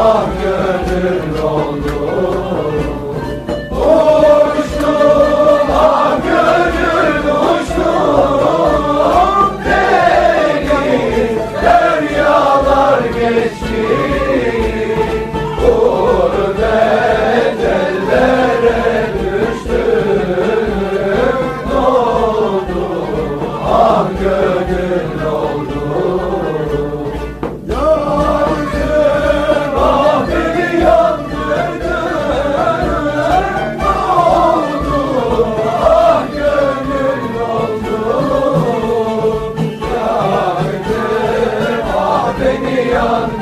Beni Young.